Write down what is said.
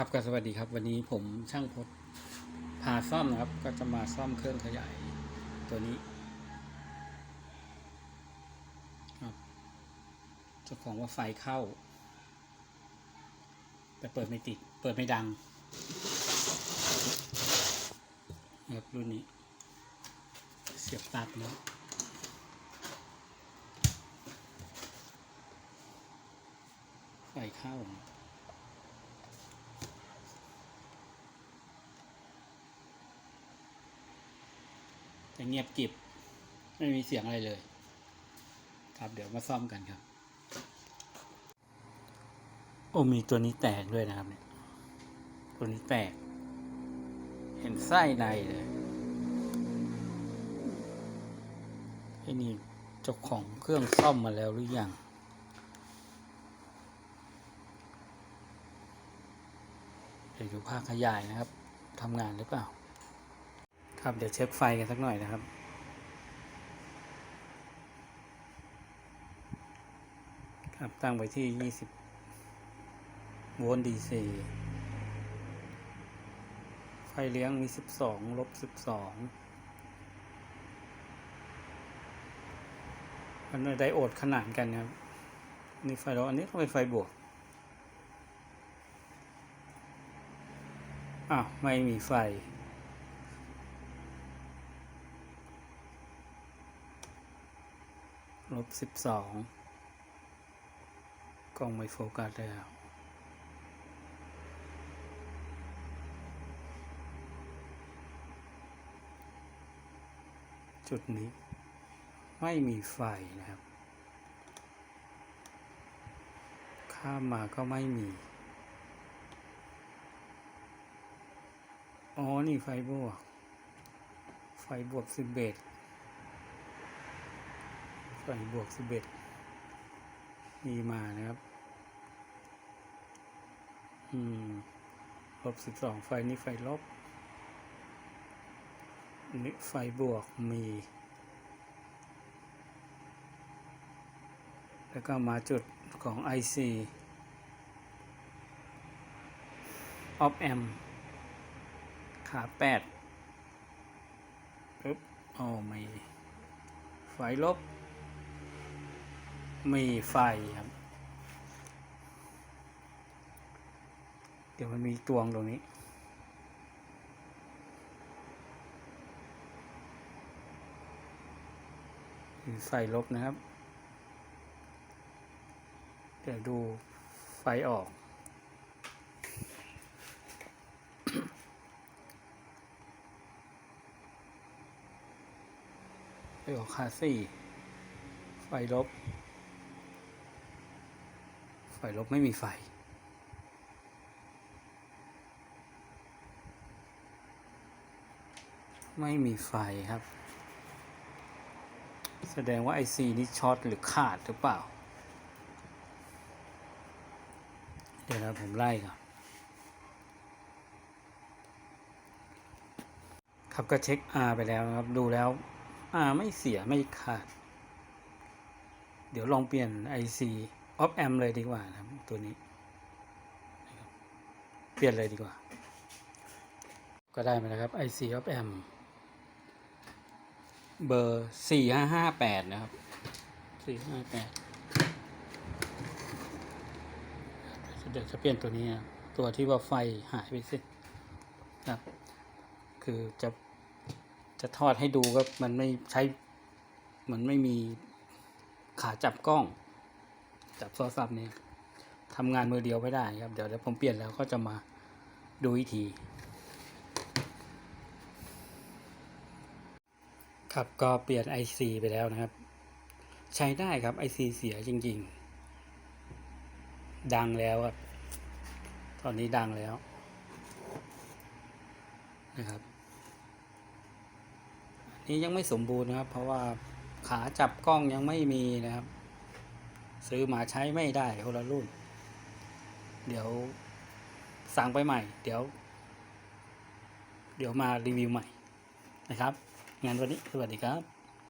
ครับก็สวัสดีครับ วันนี้ผมช่างพดพาซ่อมนะครับ ก็จะมาซ่อมเครื่องขยายตัวนี้ครับเจ้าของว่าไฟเข้า แต่เปิดไม่ติด เปิดไม่ดังครับรุ่นนี้ เสียบตัดนะไฟเข้า จะเงียบกิบ ไม่มีเสียงอะไรเลย ครับเดี๋ยวมาซ่อมกันครับ โอ้มีตัวนี้แตกด้วยนะครับเนี่ย ตัวนี้แตก เห็นไส้ในเลยไอ้นี่เจ้าของเครื่องซ่อมมาแล้วหรือยังเดี๋ยวดูภาคขยายนะครับทำงานหรือเปล่า ครับ เดี๋ยวเช็คไฟกันสักหน่อยนะครับ ครับตั้งไว้ที่ 20 โวลต์ DC ไฟเลี้ยงมี 12 ลบ 12 มันไดโอดขนานกันนะครับ นี่ไฟลบอันนี้ต้องเป็นไฟบวก อ้าว ไม่มีไฟ ลบสิบสองกล้องไม่โฟกัสแล้วจุดนี้ไม่มีไฟนะครับ ข้ามมาก็ไม่มี อ๋อ นี่ไฟบวก ไฟบวกสิบเอ็ด ไฟบวกสิบเอ็ดมีมานะครับ อืมลบสิบสองไฟนี้ไฟลบนนี้ไฟบวกมี แล้วก็มาจุดของ IC op amp ขาแปดปึ๊บอ๋อมีไฟลบ มีไฟครับ เดี๋ยวมันมีตวงตรงนี้มีไฟลบนะครับ เดี๋ยวดูไฟออกไฟออกคาสี่ ไฟลบ ไฟลบไม่มีไฟ ไม่มีไฟครับ แสดงว่าไอซีนี้ช็อตหรือขาดหรือเปล่า เดี๋ยวนะผมไล่ก่อนครับก็เช็ค R ไปแล้วครับ ดูแล้ว R ไม่เสียไม่ขาด เดี๋ยวลองเปลี่ยน IC op amp เลยดีกว่าครับตัวนี้ เปลี่ยนเลยดีกว่า ก็ได้มาแล้วครับ IC op amp เบอร์สี่ห้าห้าแปดนะครับสี่ห้าแปดเดี๋ยวจะเปลี่ยนตัวนี้นะตัวที่ว่าไฟหายไปสิครับ คือจะจะทอดให้ดูก็มันไม่ใช้ มันไม่มีขาจับกล้อง จับโทรศัพท์นี่ทำงานมือเดียวไม่ได้ครับ เดี๋ยวเดี๋ยวผมเปลี่ยนแล้วก็จะมาดูวิธีครับก็เปลี่ยน IC ไปแล้วนะครับ ใช้ได้ครับ IC เสียจริง ๆ ดังแล้วครับ ตอนนี้ดังแล้วนะครับนนี้ยังไม่สมบูรณ์นะครับ เพราะว่าขาจับกล้องยังไม่มีนะครับ ซื้อมาใช้ไม่ได้คนละรุ่น เดี๋ยวสั่งไปใหม่ เดี๋ยว เดี๋ยวมารีวิวใหม่นะครับ งานวันนี้สวัสดีครับ